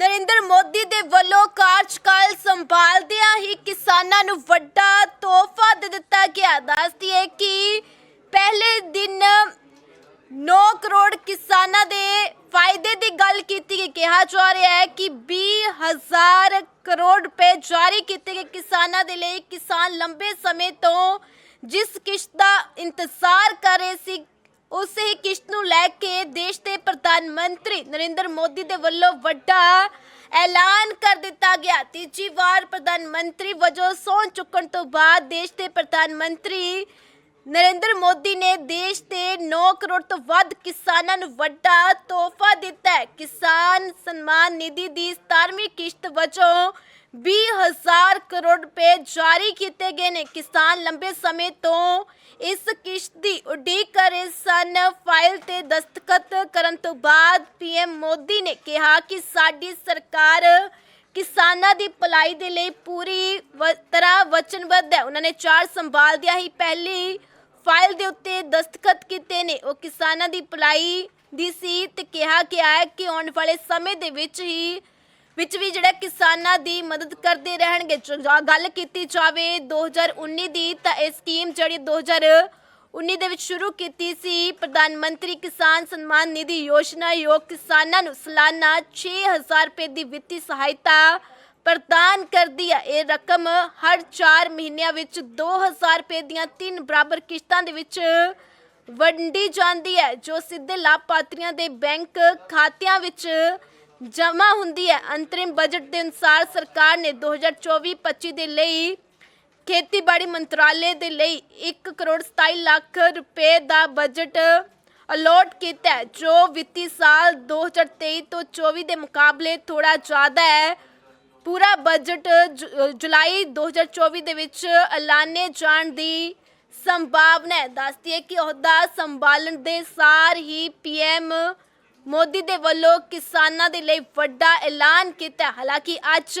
ਨਰਿੰਦਰ ਮੋਦੀ ਦੇ ਵੱਲੋਂ ਕਾਰਜਕਾਲ ਸੰਭਾਲਦਿਆਂ ਹੀ ਕਿਸਾਨਾਂ ਨੂੰ ਵੱਡਾ ਤੋਹਫਾ ਦੇ ਦਿੱਤਾ ਗਿਆ। ਦੱਸਦੀ ਹੈ ਕਿ ਪਹਿਲੇ ਦਿਨ 9 ਕਰੋੜ ਕਿਸਾਨਾਂ ਦੇ ਫਾਇਦੇ ਦੀ ਗੱਲ ਕੀਤੀ ਗਈ। ਕਿਹਾ ਜਾ ਰਿਹਾ ਹੈ ਕਿ 20000 ਕਰੋੜ ਰੁਪਏ ਜਾਰੀ ਕੀਤੇ ਗਏ ਕਿਸਾਨਾਂ ਦੇ ਲਈ ਕਿਸਾਨ ਲੰਬੇ ਸਮੇਂ ਤੋਂ ਜਿਸ ਕਿਸ਼ਤ ਦਾ ਇੰਤਜ਼ਾਰ ਕਰ ਰਹੇ ਸੀ ਉਸੇ ਹੀ ਕਿਸ਼ਤ ਨੂੰ ਲੈ ਕੇ ਦੇਸ਼ ਦੇ ਪ੍ਰਧਾਨ ਮੰਤਰੀ ਨਰਿੰਦਰ ਮੋਦੀ ਦੇ ਵੱਲੋਂ ਵੱਡਾ ਐਲਾਨ ਕਰ ਦਿੱਤਾ ਗਿਆ। ਤੀਜੀ ਵਾਰ ਪ੍ਰਧਾਨ ਮੰਤਰੀ ਵਜੋਂ ਸਹੁੰ ਚੁੱਕਣ ਤੋਂ ਬਾਅਦ ਦੇਸ਼ ਦੇ ਪ੍ਰਧਾਨ ਮੰਤਰੀ ਨਰਿੰਦਰ ਮੋਦੀ ਨੇ ਦੇਸ਼ ਦੇ 9 ਕਰੋੜ ਤੋਂ ਵੱਧ ਕਿਸਾਨਾਂ ਨੂੰ ਵੱਡਾ ਤੋਹਫਾ ਦਿੱਤਾ ਹੈ। ਕਿਸਾਨ ਸਨਮਾਨ ਨਿਧੀ ਦੀ 17ਵੀਂ ਕਿਸ਼ਤ ਵਜੋਂ 20000 ਕਰੋੜ ਰੁਪਏ ਜਾਰੀ ਕੀਤੇ ਗਏ ਨੇ। ਕਿਸਾਨ ਲੰਬੇ ਸਮੇਂ ਤੋਂ ਇਸ ਕਿਸ਼ਤ ਦੀ ਉਡੀਕ ਕਰ ਰਹੇ ਸਨ। ਫਾਈਲ ਤੇ ਦਸਤਖਤ ਕਰਨ ਤੋਂ ਬਾਅਦ ਪੀਐਮ ਮੋਦੀ ਨੇ ਕਿਹਾ ਕਿ ਸਾਡੀ ਸਰਕਾਰ ਕਿਸਾਨਾਂ ਦੀ ਭਲਾਈ ਦੇ ਲਈ ਪੂਰੀ ਤਰ੍ਹਾਂ ਵਚਨਬੱਧ ਹੈ। ਉਹਨਾਂ ਨੇ ਚਾਰ ਸੰਭਾਲਦਿਆਂ ਹੀ ਪਹਿਲੀ ਫਾਈਲ ਦੇ ਉੱਤੇ ਦਸਤਖਤ ਕੀਤੇ ਨੇ। ਉਹ ਕਿਸਾਨਾਂ ਦੀ ਭਲਾਈ ਦੀ ਸੀ ਤੇ ਕਿਹਾ ਗਿਆ ਹੈ ਕਿ ਆਉਣ ਵਾਲੇ ਸਮੇਂ ਦੇ ਵਿੱਚ ਹੀ ਵਿੱਚ ਵੀ ਜਿਹੜਾ ਕਿਸਾਨਾਂ ਦੀ ਮਦਦ ਕਰਦੇ ਰਹਿਣਗੇ। ਗੱਲ ਕੀਤੀ ਜਾਵੇ 2019 ਦੀ, ਤਾਂ ਇਹ ਸਕੀਮ ਜਿਹੜੀ 2019 ਦੇ ਵਿੱਚ ਸ਼ੁਰੂ ਕੀਤੀ ਸੀ, ਪ੍ਰਧਾਨ ਮੰਤਰੀ ਕਿਸਾਨ ਸਨਮਾਨ ਨਿਧੀ ਯੋਜਨਾ ਯੋਗ ਕਿਸਾਨਾਂ ਨੂੰ ਸਾਲਾਨਾ 6000 ਰੁਪਏ ਦੀ ਵਿੱਤੀ ਸਹਾਇਤਾ ਪ੍ਰਦਾਨ ਕਰਦੀ ਹੈ ਇਹ ਰਕਮ ਹਰ 4 ਮਹੀਨਿਆਂ ਵਿੱਚ 2000 ਰੁਪਏ ਦੀਆਂ ਤਿੰਨ ਬਰਾਬਰ ਕਿਸ਼ਤਾਂ ਦੇ ਵਿੱਚ ਵੰਡੀ ਜਾਂਦੀ ਹੈ, ਜੋ ਸਿੱਧੇ ਲਾਭਪਾਤਰੀਆਂ ਦੇ ਬੈਂਕ ਖਾਤਿਆਂ ਵਿੱਚ ਜਮ੍ਹਾਂ ਹੁੰਦੀ ਹੈ। ਅੰਤਰਿਮ ਬਜਟ ਦੇ ਅਨੁਸਾਰ ਸਰਕਾਰ ਨੇ 2024-25 ਦੇ ਲਈ ਖੇਤੀਬਾੜੀ ਮੰਤਰਾਲੇ ਦੇ ਲਈ 1 ਕਰੋੜ 27 ਲੱਖ ਰੁਪਏ ਦਾ ਬਜਟ ਅਲੋਟ ਕੀਤਾ ਹੈ, ਜੋ ਵਿੱਤੀ ਸਾਲ 2023 ਤੋਂ 24 ਦੇ ਮੁਕਾਬਲੇ ਥੋੜਾ ਜ਼ਿਆਦਾ ਹੈ। ਪੂਰਾ ਬਜਟ ਜੁ- ਜੁਲਾਈ 2024 ਦੇ ਵਿੱਚ ਐਲਾਨੇ ਜਾਣ ਦੀ ਸੰਭਾਵਨਾ ਹੈ। ਦੱਸਦੀ ਹੈ ਕਿ ਅਹੁਦਾ ਸੰਭਾਲਣ ਦੇ ਸਾਰ ਹੀ ਪੀਐਮ ਮੋਦੀ ਦੇ ਵੱਲੋਂ ਕਿਸਾਨਾਂ ਦੇ ਲਈ ਵੱਡਾ ਐਲਾਨ ਕੀਤਾ ਹਾਲਾਂਕਿ ਅੱਜ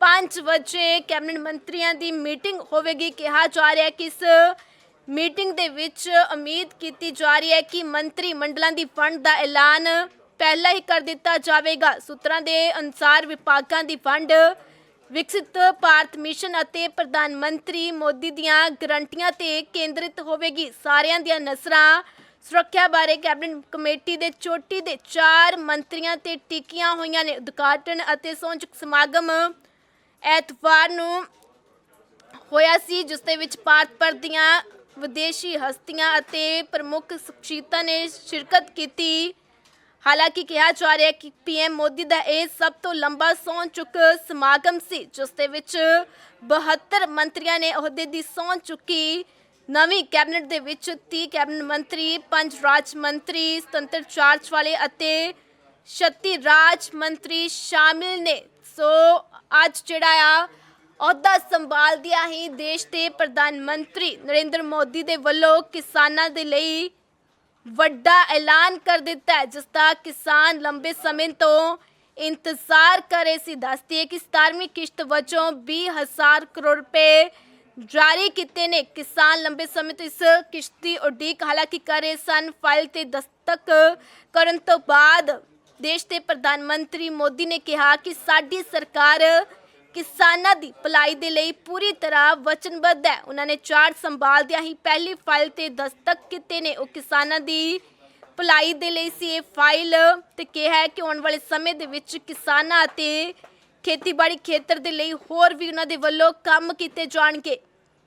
5 ਵਜੇ ਕੈਬਨਿਟ ਮੰਤਰੀਆਂ ਦੀ ਮੀਟਿੰਗ ਹੋਵੇਗੀ। ਕਿਹਾ ਜਾ ਰਿਹਾ ਕਿ ਇਸ ਮੀਟਿੰਗ ਦੇ ਵਿੱਚ ਉਮੀਦ ਕੀਤੀ ਜਾ ਰਹੀ ਹੈ ਕਿ ਮੰਤਰੀ ਮੰਡਲਾਂ ਦੀ ਫੰਡ ਦਾ ਐਲਾਨ ਪਹਿਲਾਂ ਹੀ ਕਰ ਦਿੱਤਾ ਜਾਵੇਗਾ। ਸੂਤਰਾਂ ਦੇ ਅਨੁਸਾਰ ਵਿਭਾਗਾਂ ਦੀ ਫੰਡ ਵਿਕਸਿਤ ਭਾਰਤ ਮਿਸ਼ਨ ਅਤੇ ਪ੍ਰਧਾਨ ਮੰਤਰੀ ਮੋਦੀ ਦੀਆਂ ਗਰੰਟੀਆਂ ਤੇ ਕੇਂਦਰਿਤ ਹੋਵੇਗੀ। ਸਾਰਿਆਂ ਦੀਆਂ ਨਜ਼ਰਾਂ ਸੁਰੱਖਿਆ ਬਾਰੇ ਕੈਬਨਿਟ ਕਮੇਟੀ ਦੇ ਚੋਟੀ ਦੇ ਚਾਰ ਮੰਤਰੀਆਂ ਤੇ ਟਿੱਕੀਆਂ ਹੋਈਆਂ ਨੇ। ਉਦਘਾਟਨ ਅਤੇ ਸੌਂਚਕ ਸਮਾਗਮ ਐਤਵਾਰ ਨੂੰ ਹੋਇਆ ਸੀ, ਜਿਸ ਦੇ ਵਿੱਚ ਭਾਰਤ ਭਰ ਦੀਆਂ ਵਿਦੇਸ਼ੀ ਹਸਤੀਆਂ ਅਤੇ ਪ੍ਰਮੁੱਖ ਸ਼ਖਸੀਅਤਾਂ ਨੇ ਸ਼ਿਰਕਤ ਕੀਤੀ। ਹਾਲਾਂਕਿ ਕਿਹਾ ਜਾ ਰਿਹਾ ਹੈ ਕਿ ਪੀਐਮ ਮੋਦੀ ਦਾ ਇਹ ਸਭ ਤੋਂ ਲੰਬਾ ਸਹੁੰ ਚੁੱਕ ਸਮਾਗਮ ਸੀ, ਜਿਸ ਦੇ ਵਿੱਚ 72 ਮੰਤਰੀਆਂ ਨੇ ਅਹੁਦੇ ਦੀ ਸਹੁੰ ਚੁੱਕੀ। ਨਵੀਂ ਕੈਬਨਿਟ ਦੇ ਵਿੱਚ 30 ਕੈਬਨਿਟ ਮੰਤਰੀ, ਪੰਜ ਰਾਜ ਮੰਤਰੀ, ਸੁਤੰਤਰ ਚਾਰਜ ਵਾਲੇ ਅਤੇ 36 ਰਾਜ ਮੰਤਰੀ ਸ਼ਾਮਿਲ ਨੇ। ਸੋ ਅੱਜ ਜਿਹੜਾ ਆ, ਅਹੁਦਾ ਸੰਭਾਲਦਿਆਂ ਹੀ ਦੇਸ਼ ਦੇ ਪ੍ਰਧਾਨ ਮੰਤਰੀ ਨਰਿੰਦਰ ਮੋਦੀ ਦੇ ਵੱਲੋਂ ਕਿਸਾਨਾਂ ਦੇ ਲਈ ਵੱਡਾ ਐਲਾਨ ਕਰ ਦਿੱਤਾ ਹੈ, ਜਿਸ ਦਾ ਕਿਸਾਨ ਲੰਬੇ ਸਮੇਂ ਤੋਂ ਇੰਤਜ਼ਾਰ ਕਰੇ ਸੀ। ਦੱਸਦੀ ਹੈ ਕਿ 17ਵੀਂ ਕਿਸ਼ਤ ਵਜੋਂ 20000 ਕਰੋੜ ਰੁਪਏ ਜਾਰੀ ਕੀਤੇ ਨੇ। ਕਿਸਾਨ ਲੰਬੇ ਸਮੇਂ ਤੋਂ ਇਸ ਕਿਸ਼ਤੀ ਉਡੀਕ ਹਾਲਾਂਕਿ ਕਰ ਰਹੇ ਸਨ। ਫਾਈਲ ਤੇ ਦਸਤਕ ਕਰਨ ਤੋਂ ਬਾਅਦ ਦੇਸ਼ ਦੇ ਪ੍ਰਧਾਨ ਮੰਤਰੀ ਮੋਦੀ ਨੇ ਕਿਹਾ ਕਿ ਸਾਡੀ ਸਰਕਾਰ ਕਿਸਾਨਾਂ ਦੀ ਭਲਾਈ ਦੇ ਲਈ ਪੂਰੀ ਤਰ੍ਹਾਂ ਵਚਨਬੱਧ ਹੈ। ਉਹਨਾਂ ਨੇ ਚਾਰਜ ਸੰਭਾਲਦਿਆਂ ਹੀ ਪਹਿਲੀ ਫਾਈਲ ਤੇ ਦਸਤਕ ਕੀਤੇ ਨੇ। ਉਹ ਕਿਸਾਨਾਂ ਦੀ ਭਲਾਈ ਦੇ ਲਈ ਸੀ। ਇਹ ਫਾਈਲ ਤੇ ਕਿਹਾ ਹੈ ਕਿ ਆਉਣ ਵਾਲੇ ਸਮੇਂ ਦੇ ਵਿੱਚ ਕਿਸਾਨਾਂ ਅਤੇ ਖੇਤੀਬਾੜੀ ਖੇਤਰ ਦੇ ਲਈ ਹੋਰ ਵੀ ਉਹਨਾਂ ਦੇ ਵੱਲੋਂ ਕੰਮ ਕੀਤੇ ਜਾਣਗੇ।